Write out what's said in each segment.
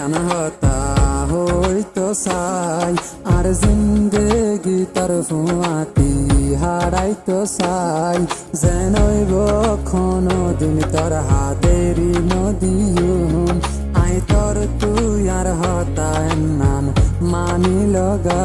কেন হতা হইতো সাই, আর জিন্দেগি তার ফুয়াতি হারাইতো সাই। যেনইব কোনো দিন তোর হাতেরি নদীন আই তোর তুই আর হতা নাম মানি লগা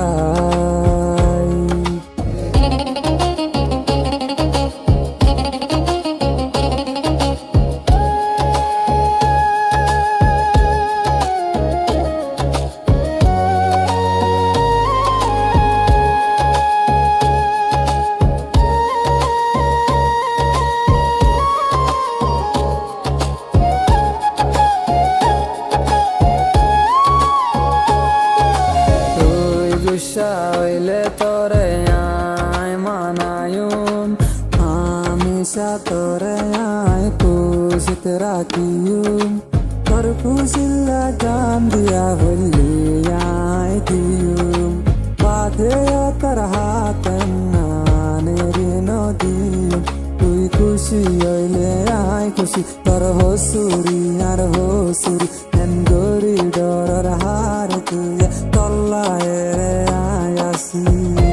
আয় রাখিয়ুম তোর খুশিল্লা গান দিয়া বললি আয় দিয়ুম বাদে তোর হাত নানের নদী তুই খুশি হইলে আয় খুশি তোর হসুরি আর হসুরি হেন গরি ডর হার তুই তল্লায় রে আয় আসি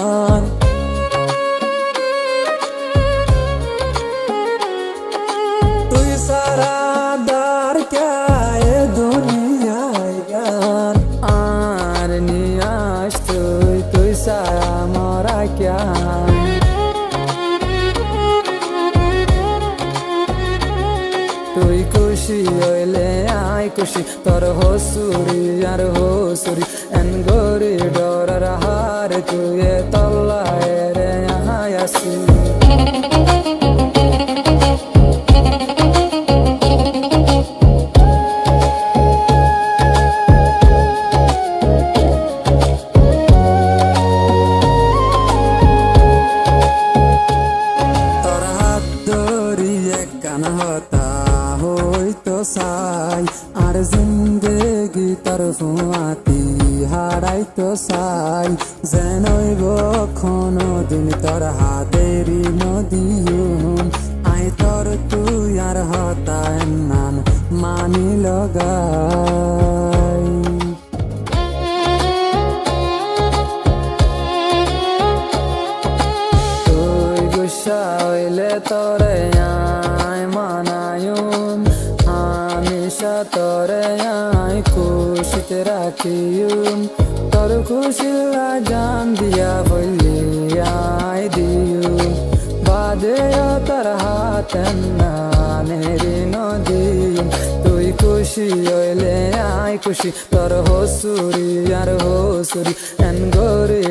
পরাণ তুই সারা দার কে দুনিয়ায় গান আর নিয়াস তুই তুই সারা মরা ক্যা তুই খুশি হইলে আয় খুশি তোর হসুরি আর হসুরি এন গরি ডরার হার তুই তল্লায় রে আসি কান হইতো চাই আর জিন্দেগি তোর ফুয়াতি হারাইতো চাই যেনইব কখন দিন তোর হাতেরি নদীয়ুম আই তোর তুই আর হতায় নাম মানি লগাই খুশিতে রাখিয়ুম। তোর খুশিলা জান দিয়া বলিয়াই দিয়ুম। বাদে তোর হাত নানেরি নদীম। তুই খুশি হইলে আয় খুশি, তোর হসুরি আর হসুরি, এন গরি